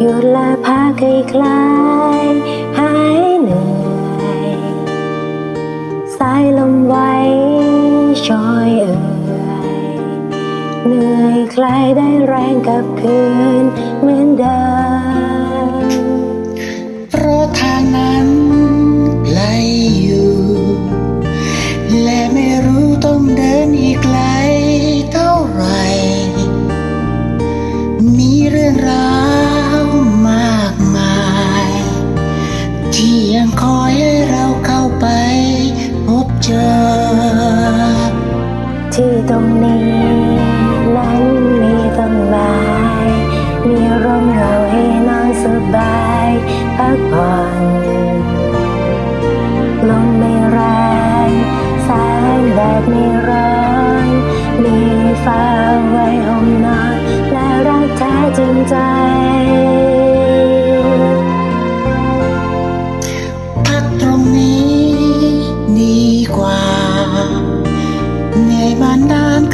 หยุดละพักคลายหายเหนื่อยสายลมไว้ชอยเอ่ยเหนื่อยคลายได้แรงกับคืนเหมือนเดิม เจอ ที่ตรงนี้นั้นมีต้นไม้มีร่มเงาให้นอนสบายพักผ่อนลมไม่แรงแสงแดดไม่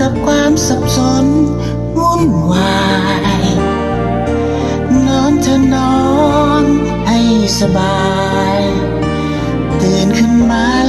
กับความสับสนวุ่นวาย นอนเธอนอนให้สบาย ตื่นขึ้นมา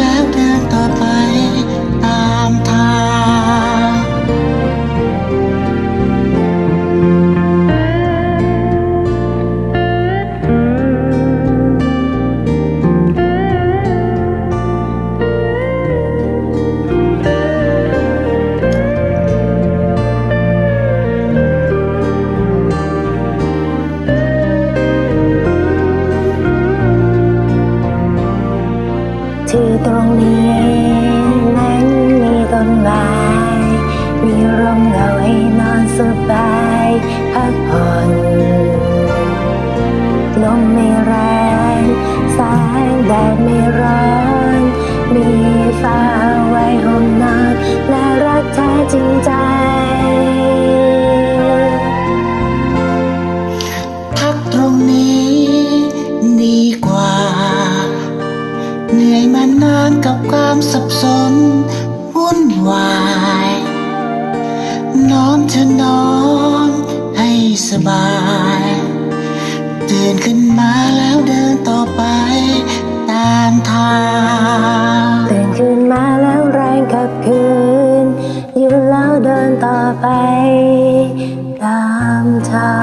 ที่ตรงนี้นั้นมีต้นไม้มีร่มเงาให้นอนสบายพักผ่อนลมไม่แรงแสงแดดไม่ร้อน เหนื่อยมานานกับความสับสนวุ่นวายนอนเธอนอนให้สบายตื่นขึ้นมาแล้วเดินต่อไปตามทางตื่นขึ้นมาแล้วแรงขับคืนยืนแล้วเดินต่อไปตามทาง